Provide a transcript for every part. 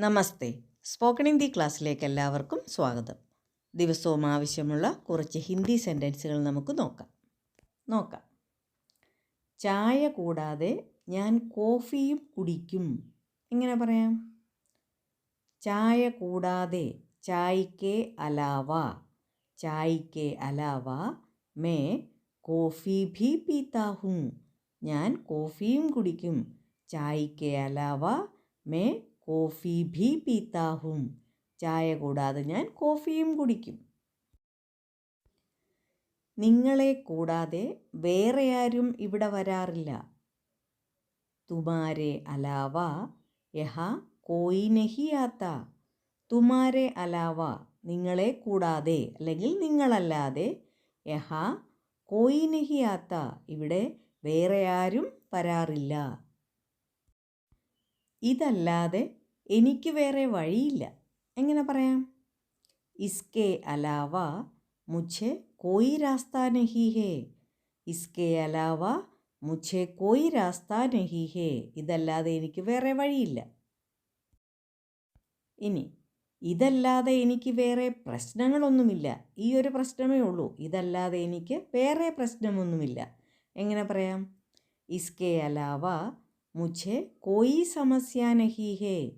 നമസ്തേ. Spoken Hindi ക്ലാസ്സിലേക്ക് എല്ലാവർക്കും സ്വാഗതം. ദിവസവും ആവശ്യമുള്ള കുറച്ച് ഹിന്ദി സെന്റൻസുകൾ നമുക്ക് നോക്കാം. നോക്കാം. ചായ കൂടാതെ ഞാൻ കോഫിയും കുടിക്കും. എങ്ങനെ പറയാം? ചായ കൂടാതെ ചായക്കെ അലാവ. ചായക്കെ അലാവ മേ കോഫി ഭി പീത്താ ഹൂം ഞാൻ കോഫിയും കുടിക്കും. ചായക്കെ അലാവ മേ കോഫി ഭി പീത്താഹും. ചായ കൂടാതെ ഞാൻ കോഫിയും കുടിക്കും. നിങ്ങളെ കൂടാതെ വേറെ ആരും ഇവിടെ വരാറില്ല. തുമാരെ അലാവ യഹ കോയി നഹി ആത്ത. തുമാരെ അലാവ നിങ്ങളെ കൂടാതെ അല്ലെങ്കിൽ നിങ്ങളല്ലാതെ യഹ കോയി നഹി ആത്ത ഇവിടെ വേറെ ആരും വരാറില്ല. ഇതല്ലാതെ എനിക്ക് വേറെ വഴിയില്ല. എങ്ങനെ പറയാം? ഇസ്കേ അലാവ മുഛെ കോയി രാസ്ത നഹി ഹേ. ഇസ്കെ അലാവ മുച്ഛേ കോയി രാസ്ത നഹി ഹേ. ഇതല്ലാതെ എനിക്ക് വേറെ വഴിയില്ല. ഇനി ഇതല്ലാതെ എനിക്ക് വേറെ പ്രശ്നങ്ങളൊന്നുമില്ല. ഈ ഒരു പ്രശ്നമേ ഉള്ളൂ. ഇതല്ലാതെ എനിക്ക് വേറെ പ്രശ്നമൊന്നുമില്ല. എങ്ങനെ പറയാം? ഇസ്കെ അലാവ മുച്ഛേ കോയി സമസ്യ നഹി ഹേ.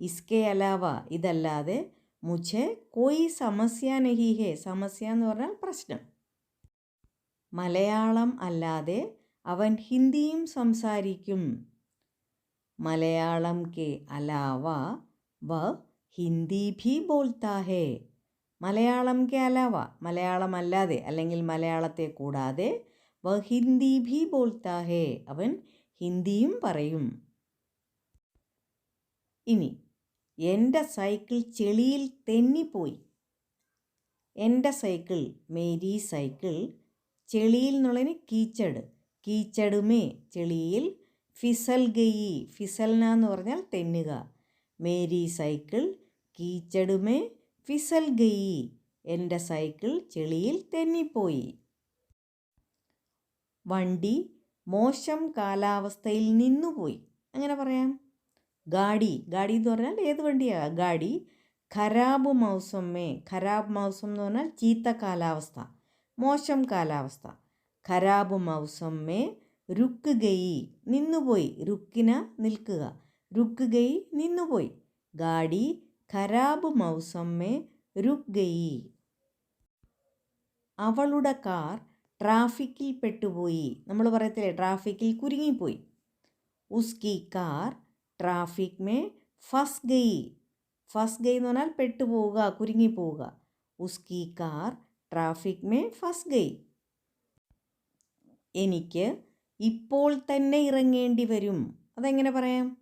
ഇസ്കെ അലാവ ഇതല്ലാതെ മുझे കോയി സമസ്യ നഹി ഹേ. സമസ്യ എന്ന് പറഞ്ഞാൽ പ്രശ്നം. മലയാളം അല്ലാതെ അവൻ ഹിന്ദിയും സംസാരിക്കും. മലയാളം കെ അലാവ വ ഹിന്ദി ഭി ബോൾത്താ ഹേ. മലയാളം കെ അലാവ മലയാളം അല്ലാതെ അല്ലെങ്കിൽ മലയാളത്തെ കൂടാതെ വ ഹിന്ദി ഭി ബോൾത്താ ഹേ. അവൻ ഹിന്ദിയും പറയും. ഇനി എന്റെ സൈക്കിൾ ചെളിയിൽ തെന്നിപ്പോയി. എന്റെ സൈക്കിൾ മേരി സൈക്കിൾ ചെളിയിൽ എന്നുള്ളതിന് കീച്ചട്. കീച്ചടുമേ ചെളിയിൽ. ഫിസൽ ഗയി ഫിസൽന എന്ന് പറഞ്ഞാൽ തെന്നുക. മേരി സൈക്കിൾ കീച്ചടുമേ ഫിസൽ ഗയി എന്റെ സൈക്കിൾ ചെളിയിൽ തെന്നിപ്പോയി. വണ്ടി മോശം കാലാവസ്ഥയിൽ നിന്നുപോയി. അങ്ങനെ പറയാം? ഗാഡി. ഗാഡി എന്ന് പറഞ്ഞാൽ ഏത് വണ്ടിയാണ് ഗാഡി. ഖരാബ് മൗസമേ ഖരാബ് മൗസം എന്ന് പറഞ്ഞാൽ ചീത്ത കാലാവസ്ഥ. മോശം കാലാവസ്ഥ. ഖരാബ് മൗസമേ രുക്ക് ഗയി. നിന്നുപോയി. രുക്കിന നിൽക്കുക. രുക്ക് ഗയി നിന്നുപോയി. ഗാഡി. ഖരാബ് മൗസമേ രുക്ക് ഗയി. അവളുടെ കാർ ട്രാഫിക്കിൽ പെട്ടുപോയി. നമ്മൾ പറയത്തില്ലേ? ട്രാഫിക്കിൽ കുരുങ്ങിപ്പോയി. ഉസ്കി കാർ ട്രാഫിക് മേ ഫസ് ഗയി ഫസ് ഗയി എന്ന് പറഞ്ഞാൽ പെട്ടുപോവുക കുരുങ്ങിപ്പോവുക ഉസ്കി കാർ ട്രാഫിക് മേ ഫസ് ഗയി എനിക്ക് ഇപ്പോൾ തന്നെ ഇറങ്ങേണ്ടി വരും. അതെങ്ങനെ പറയാം?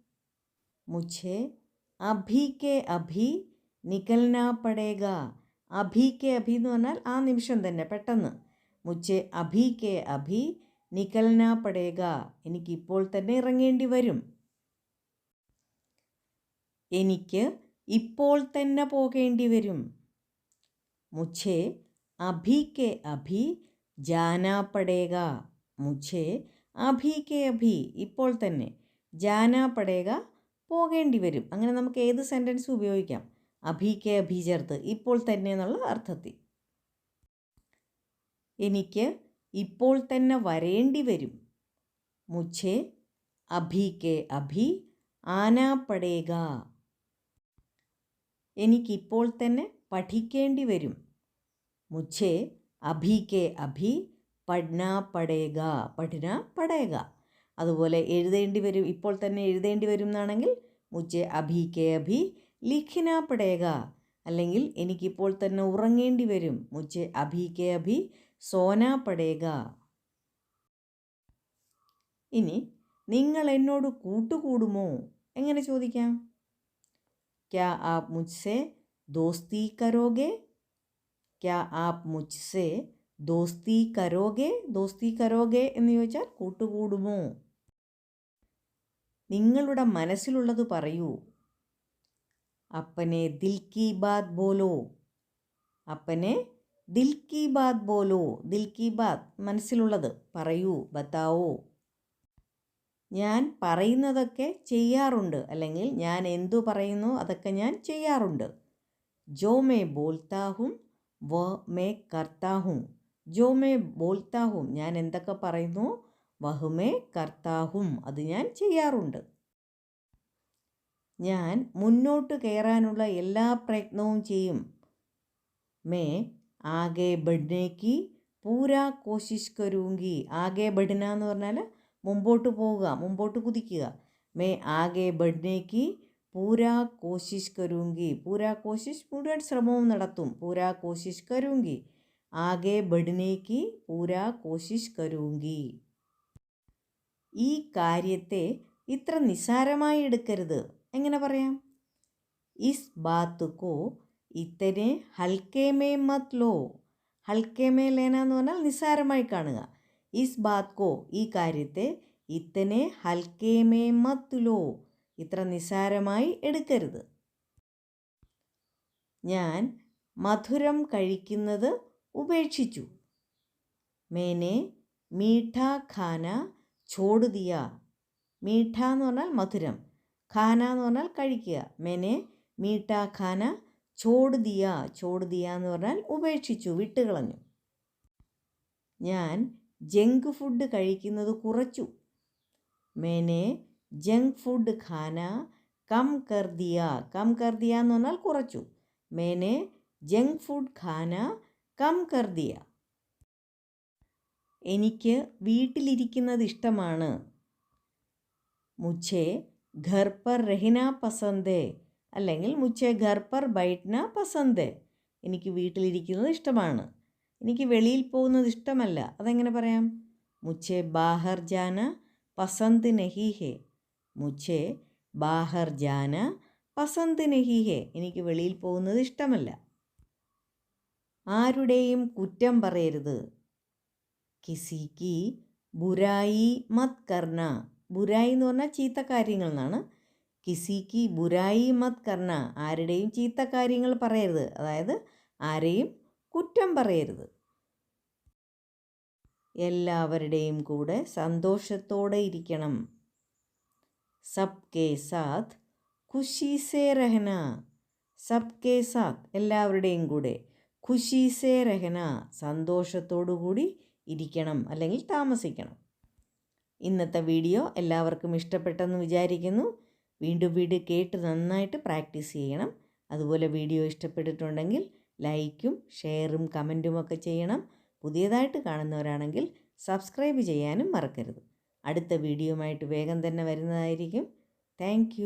മുझे അഭി കെ അഭി നികൽനാ പടേക അഭി കെ അഭി എന്ന് പറഞ്ഞാൽ ആ നിമിഷം തന്നെ പെട്ടെന്ന്. മുझे അഭി കെ അഭി നികൽനാ പടേക എനിക്കിപ്പോൾ തന്നെ ഇറങ്ങേണ്ടി വരും. എനിക്ക് ഇപ്പോൾ തന്നെ പോകേണ്ടി വരും. മുച്ഛേ അഭി കെ അഭി ജാനാ പടേക മുഛേ അഭി കെ അഭി ഇപ്പോൾ തന്നെ ജാനാ പടേക പോകേണ്ടി വരും. അങ്ങനെ നമുക്ക് ഏത് സെന്റൻസ് ഉപയോഗിക്കാം? അഭി കെ അഭി ചേർത്ത് ഇപ്പോൾ തന്നെ എന്നുള്ള അർത്ഥത്തിൽ. എനിക്ക് ഇപ്പോൾ തന്നെ വരേണ്ടി വരും. മുച്ഛേ അഭി കെ അഭി ആനാ പടേക എനിക്കിപ്പോൾ തന്നെ പഠിക്കേണ്ടി വരും. മുച്ഛേ അഭി കെ അഭി പഠന പടേക പഠന പടേക അതുപോലെ എഴുതേണ്ടി വരും ഇപ്പോൾ തന്നെ എഴുതേണ്ടി വരും എന്നാണെങ്കിൽ മുച്ഛേ അഭി കെ അഭി ലിഖിന പടേക അല്ലെങ്കിൽ എനിക്കിപ്പോൾ തന്നെ ഉറങ്ങേണ്ടി വരും മുച്ഛേ അഭി കെ അഭി സോന പടേക ഇനി നിങ്ങൾ എന്നോട് കൂട്ടുകൂടുമോ? എങ്ങനെ ചോദിക്കാം? क्या आप मुझसे दोस्ती करोगे क्या आप मुझसे ദോസ്തി കരോഗെ ദോസ്തി കരോഗെ എന്ന് ചോദിച്ചാൽ കൂട്ടുകൂടുമോ നിങ്ങളുടെ മനസ്സിലുള്ളത് പറയൂ അപ്പനെ ദിൽ കി ബാത് ബോലോ അപ്പനെ ദിൽ കി ബാത് ബോലോ ദിൽ കി ബാത് മനസ്സിലുള്ളത് പറയൂ ബത്താവോ ഞാൻ പറയുന്നതൊക്കെ ചെയ്യാറുണ്ട്. അല്ലെങ്കിൽ ഞാൻ എന്തു പറയുന്നു അതൊക്കെ ഞാൻ ചെയ്യാറുണ്ട്. ജോ മേ ബോൽത്താഹും വ മേ കർത്താഹും. ജോ മേ ബോൽത്താഹും. ഞാൻ എന്തൊക്കെ പറയുന്നു? വഹുമേ കർത്താഹും. അത് ഞാൻ ചെയ്യാറുണ്ട്. ഞാൻ മുന്നോട്ട് കയറാനുള്ള എല്ലാ പ്രയത്നവും ചെയ്യും. മേ ആകെ ബഡ്നേക്ക് പൂരാ കോശിഷ് കരൂങ്കി ആകെ ബഡ്ന എന്ന് പറഞ്ഞാൽ മുമ്പോട്ട് പോവുക മുമ്പോട്ട് കുതിക്കുക. മേ ആകെ ബഡ്നേക്ക് പൂരാ കോശിഷ് കരുങ്കി പൂരാ കോശിഷ് മുഴുവൻ ശ്രമവും നടത്തും പൂരാ കോശിഷ് കരുങ്കി ആകെ ബഡ്നേക്ക് പൂരാ കോശിഷ് കരുങ്കി ഈ കാര്യത്തെ ഇത്ര നിസ്സാരമായി എടുക്കരുത്. എങ്ങനെ പറയാം? ഇസ് ബാത്ത് കോ ഇത്തനെ ഹൽക്കേമേ മത് ലോ. ഹൽക്കേമേ ലേന എന്ന് പറഞ്ഞാൽ നിസ്സാരമായി കാണുക. ഇസ് ബാത് കോ ഈ കാര്യത്തെ ഇത്തനെ ഹൽക്കേമേ മത്തുലോ ഇത്ര നിസാരമായി എടുക്കരുത് ഞാൻ മധുരം കഴിക്കുന്നത് ഉപേക്ഷിച്ചു। മേനെ മീഠ ഖാന ദിയ। മീഠ എന്ന് പറഞ്ഞാൽ മധുരം। ഖാന എന്ന് പറഞ്ഞാൽ കഴിക്കുക। മേനെ മീഠ ഖാന ചോടുതിയ ദിയ। ചോട് ദിയ എന്ന് പറഞ്ഞാൽ ഉപേക്ഷിച്ചു വിട്ടുകളഞ്ഞു। ഞാൻ ജങ്ക് ഫുഡ് കഴിക്കുന്നത് കുറച്ചു. മേനെ ജങ്ക് ഫുഡ് ഖാന കം കർ ദിയ കം കർ ദിയ എന്ന് പറഞ്ഞാൽ കുറച്ചു. മേനെ ജങ്ക് ഫുഡ് ഖാന കം കർ ദിയ എനിക്ക് വീട്ടിലിരിക്കുന്നത് ഇഷ്ടമാണ്. മുച്ചേ ഘർ പർ രഹിന പസന്ത്. അല്ലെങ്കിൽ മുച്ചേ ഘർ പർ ബൈറ്റ്ന പസന്ത്. എനിക്ക് വീട്ടിലിരിക്കുന്നത് ഇഷ്ടമാണ്. എനിക്ക് വെളിയിൽ പോകുന്നത് ഇഷ്ടമല്ല. അതെങ്ങനെ പറയാം? മുച്ചേ ബാഹർ ജാന പസന്ത് നഹി മുച്ചേ ബാഹർ ജാന പസന്ത് നഹി എനിക്ക് വെളിയിൽ പോകുന്നത് ഇഷ്ടമല്ല. ആരുടെയും കുറ്റം പറയരുത്. കിസിക്ക് ബുരായി മത് കർണ. ബുരായി എന്ന് പറഞ്ഞാൽ ചീത്ത കാര്യങ്ങൾ എന്നാണ്. കിസിക്ക് ബുരായി മത് കർണ. ആരുടെയും ചീത്ത കാര്യങ്ങൾ പറയരുത്. അതായത് ആരെയും കുറ്റം പറയരുത്. എല്ലാവരുടെയും കൂടെ സന്തോഷത്തോടെ ഇരിക്കണം. സബ് കെ സാത്ത് ഖുഷി സേ രഹന. സബ് കെ സാത്ത് എല്ലാവരുടെയും കൂടെ ഖുഷി സേ രഹന. സന്തോഷത്തോടു കൂടി ഇരിക്കണം അല്ലെങ്കിൽ താമസിക്കണം. ഇന്നത്തെ വീഡിയോ എല്ലാവർക്കും ഇഷ്ടപ്പെട്ടെന്ന് വിചാരിക്കുന്നു. വീണ്ടും വീണ്ടും കേട്ട് നന്നായിട്ട് പ്രാക്ടീസ് ചെയ്യണം. അതുപോലെ വീഡിയോ ഇഷ്ടപ്പെട്ടിട്ടുണ്ടെങ്കിൽ ലൈക്കും ഷെയറും കമന്റും ഒക്കെ ചെയ്യണം. പുതിയതായിട്ട് കാണുന്നവരാണെങ്കിൽ സബ്സ്ക്രൈബ് ചെയ്യാനും മറക്കരുത്. അടുത്ത വീഡിയോയുമായിട്ട് വേഗം തന്നെ വരുന്നതായിരിക്കും. താങ്ക്